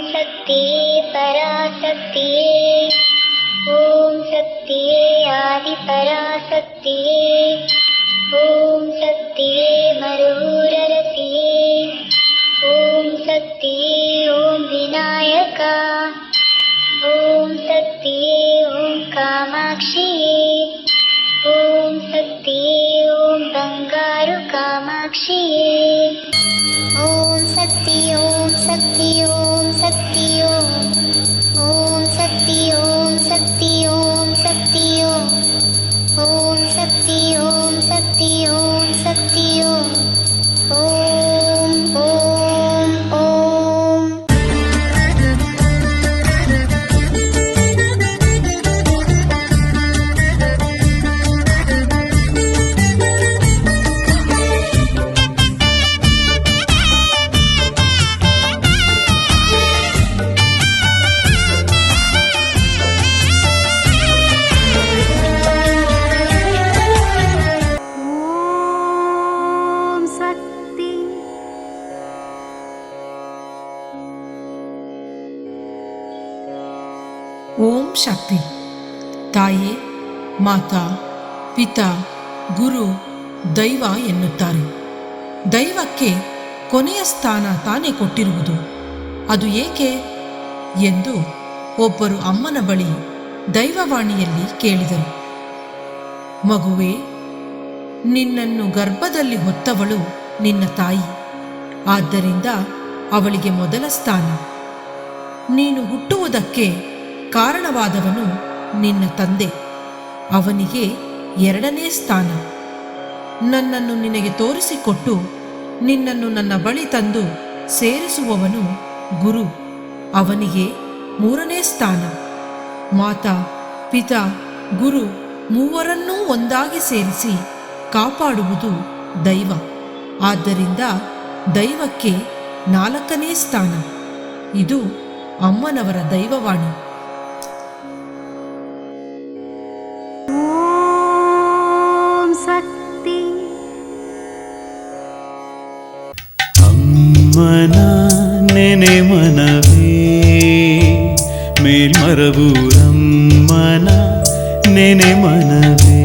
सत्ये परा सत्ये ॐ शक् आदिपरा ॐ सत्ये मरुररसि ॐ सत्य ॐ विनायका। ॐ सत्य ॐ कामाक्षी ॐ सत्य ॐ बङ्गारुकामाक्षी ॐ ಓಂ ಶಕ್ತಿ. ತಾಯಿ, ಮಾತಾ, ಪಿತಾ, ಗುರು, ದೈವ ಎನ್ನುತ್ತಾರೆ. ದೈವಕ್ಕೆ ಕೊನೆಯ ಸ್ಥಾನ ತಾನೇ ಕೊಟ್ಟಿರುವುದು. ಅದು ಏಕೆ? ಎಂದು ಒಬ್ಬರು ಅಮ್ಮನ ಬಳಿ ದೈವವಾಣಿಯಲ್ಲಿ ಕೇಳಿದರು. ಮಗುವೇ, ನಿನ್ನನ್ನು ಗರ್ಭದಲ್ಲಿ ಹೊತ್ತವಳು ನಿನ್ನ ತಾಯಿ. ಆದ್ದರಿಂದ ಅವಳಿಗೆ ಮೊದಲ ಸ್ಥಾನ. ನೀನು ಹುಟ್ಟುವುದಕ್ಕೆ ಕಾರಣವಾದವನು ನಿನ್ನ ತಂದೆ. ಅವನಿಗೆ ಎರಡನೇ ಸ್ಥಾನ. ನನ್ನನ್ನು ನಿನಗೆ ತೋರಿಸಿಕೊಟ್ಟು ನಿನ್ನನ್ನು ನನ್ನ ಬಳಿ ತಂದು ಸೇರಿಸುವವನು ಗುರು. ಅವನಿಗೆ ಮೂರನೇ ಸ್ಥಾನ. ಮಾತಾ, ಪಿತಾ, ಗುರು ಮೂವರನ್ನೂ ಒಂದಾಗಿ ಸೇರಿಸಿ ಕಾಪಾಡುವುದು ದೈವ. ಆದ್ದರಿಂದ ದೈವಕ್ಕೆ ನಾಲ್ಕನೇ ಸ್ಥಾನ. ಇದು ಅಮ್ಮನವರ ದೈವವಾಣಿ. ನೆನೆ ಮನವೇ ಮೇಲ್ಮರಬೂರಮ್ಮನ ನೆನೆ ಮನವೇ